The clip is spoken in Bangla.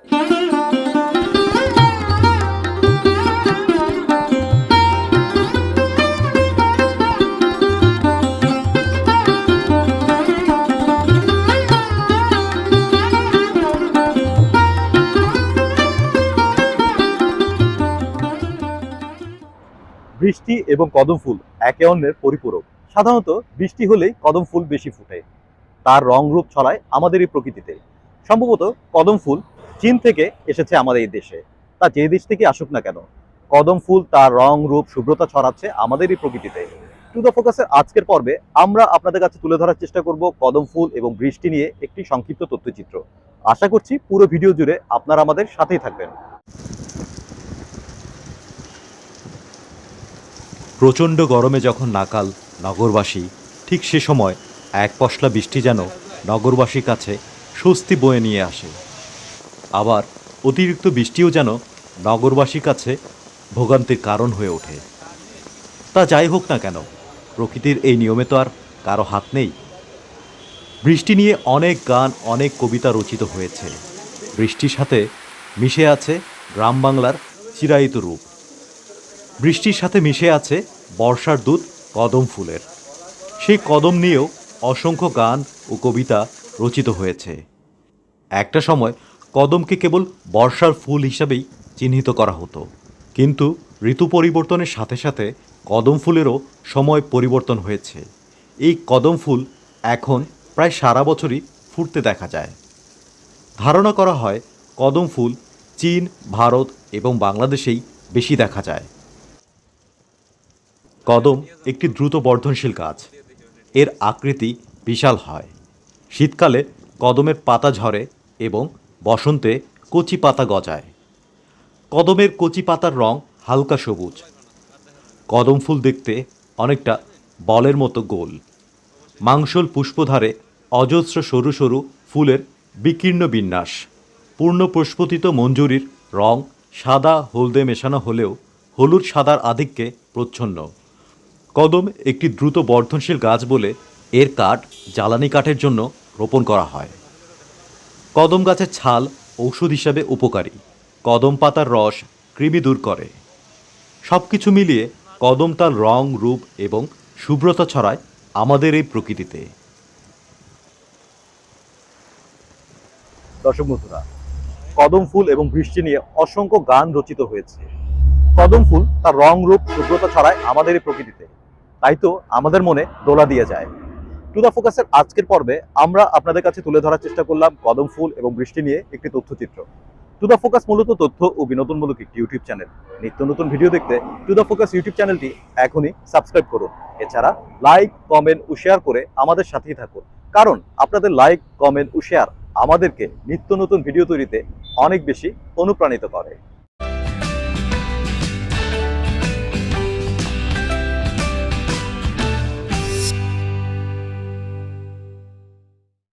বৃষ্টি এবং কদম ফুল একে অন্যের পরিপূরক। সাধারণত বৃষ্টি হলেই কদম ফুল বেশি ফুটে। তার রং রূপ ছড়ায় আমাদের এই প্রকৃতিতে। সম্ভবত কদম ফুল চীন থেকে এসেছে আমাদের এই দেশে। তা যে দেশ থেকে আসুক না কেন, কদম ফুল তার রং, রূপ, শুভ্রতা ছড়াচ্ছে আমাদেরই প্রকৃতিতে। টু দ্য ফোকাসের আজকের পর্বে আমরা আপনাদের কাছে তুলে ধরার চেষ্টা করব কদম ফুল এবং বৃষ্টি নিয়ে একটি সংক্ষিপ্ত তথ্যচিত্র। আশা করছি পুরো ভিডিও জুড়ে আপনারা আমাদের সাথেই থাকবেন। প্রচণ্ড গরমে যখন নাকাল নগরবাসী, ঠিক সে সময় এক পশলা বৃষ্টি যেন নগরবাসীর কাছে স্বস্তি বয়ে নিয়ে আসে। আবার অতিরিক্ত বৃষ্টিও যেন নগরবাসীর কাছে ভোগান্তির কারণ হয়ে ওঠে। তা যাই হোক না কেন, প্রকৃতির এই নিয়মে তো আর কারও হাত নেই। বৃষ্টি নিয়ে অনেক গান, অনেক কবিতা রচিত হয়েছে। বৃষ্টির সাথে মিশে আছে গ্রাম বাংলার চিরায়িত রূপ। বৃষ্টির সাথে মিশে আছে বর্ষার দুধ কদম ফুলের। সেই কদম নিয়েও অসংখ্য গান ও কবিতা রচিত হয়েছে। একটা সময় কদমকে কেবল বর্ষার ফুল হিসাবেই চিহ্নিত করা হতো। কিন্তু ঋতু পরিবর্তনের সাথে সাথে কদম ফুলেরও সময় পরিবর্তন হয়েছে। এই কদম ফুল এখন প্রায় সারা বছরই ফুটতে দেখা যায়। ধারণা করা হয় কদম ফুল চীন, ভারত এবং বাংলাদেশেই বেশি দেখা যায়। কদম একটি দ্রুত বর্ধনশীল গাছ। এর আকৃতি বিশাল হয়। শীতকালে কদমের পাতা ঝরে এবং বসন্তে কচি পাতা গজায়। কদমের কচি পাতার রং হালকা সবুজ। কদম ফুল দেখতে অনেকটা বলের মতো গোল। মাংসল পুষ্পধারে অজস্র সরু সরু ফুলের বিকীর্ণ বিন্যাস। পূর্ণ প্রস্ফুটিত মঞ্জুরির রং সাদা হলদে মেশানো হলেও হলুদ সাদার আধিক্যে প্রচ্ছন্ন। কদম একটি দ্রুত বর্ধনশীল গাছ বলে এর কাঠ জ্বালানি কাঠের জন্য রোপণ করা হয়। কদম গাছের ছাল ঔষধ হিসাবে উপকারী। কদম পাতার রস কৃমি দূর করে। সব কিছু মিলিয়ে কদম তার রং, রূপ এবং শুভ্রতা ছড়ায় আমাদের এই প্রকৃতিতে। দর্শক বন্ধুরা, কদম ফুল এবং বৃষ্টি নিয়ে অসংখ্য গান রচিত হয়েছে। কদম ফুল তার রং, রূপ, শুভ্রতা ছড়ায় আমাদের এই প্রকৃতিতে। তাই তো আমাদের মনে দোলা দিয়ে যায়। টু দ্য ফোকাসের আজকের পর্বে আমরা আপনাদের কাছে তুলে ধরার চেষ্টা করলাম কদম ফুল এবং বৃষ্টি নিয়ে একটি তথ্যচিত্র। টু দ্য ফোকাস মূলত তথ্য ও বিনোদনমূলক একটি ইউটিউব চ্যানেল নিত্য নতুন ভিডিও দেখতে টু দ্য ফোকাস ইউটিউব চ্যানেলটি এখনই সাবস্ক্রাইব করুন। এছাড়া লাইক কমেন্ট ও শেয়ার করে আমাদের সাথেই থাকুন। কারণ আপনাদের লাইক কমেন্ট ও শেয়ার আমাদেরকে নিত্য নতুন ভিডিও তৈরিতে অনেক বেশি অনুপ্রাণিত করে।